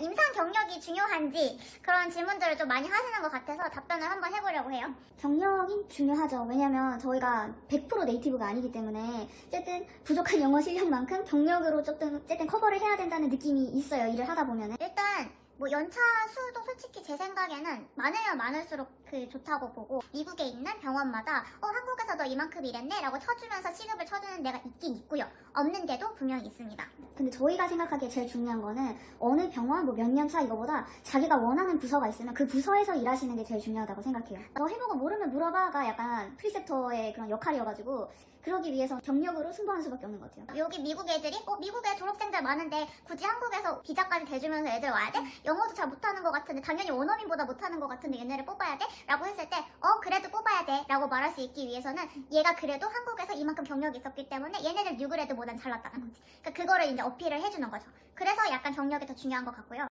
임상 경력이 중요한지 그런 질문들을 좀 많이 하시는 것 같아서 답변을 한번 해보려고 해요. 경력이 중요하죠. 왜냐면 저희가 100% 네이티브가 아니기 때문에 어쨌든 부족한 영어 실력만큼 경력으로 조금 어쨌든 커버를 해야 된다는 느낌이 있어요. 일을 하다 보면은. 일단 뭐 연차 수도 솔직히 제 생각에는 많으면 많을수록 그 좋다고 보고 미국에 있는 병원마다 어 한국에서도 이만큼 일했네 라고 쳐주면서 시급을 쳐주는 데가 있긴 있고요 없는 데도 분명히 있습니다 근데 저희가 생각하기에 제일 중요한 거는 어느 병원 뭐 몇 년 차 이거보다 자기가 원하는 부서가 있으면 그 부서에서 일하시는 게 제일 중요하다고 생각해요. 너 해보고 모르면 물어봐가 약간 프리셉터의 그런 역할이어가지고 그러기 위해서 경력으로 승부하는 수밖에 없는 것 같아요. 여기 미국 애들이 어 미국에 졸업생들 많은데 굳이 한국에서 비자까지 대주면서 애들 와야 돼? 영어도 잘 못하는 것 같은데 당연히 원어민보다 못하는 것 같은데 얘네를 뽑아야 돼? 라고 했을 때 어 그래도 뽑아야 돼. 라고 말할 수 있기 위해서는 얘가 그래도 한국에서 이만큼 경력이 있었기 때문에 얘네들 누구래도 보단 잘났다는 거지. 그러니까 그거를 이제 어필을 해주는 거죠. 그래서 약간 경력이 더 중요한 것 같고요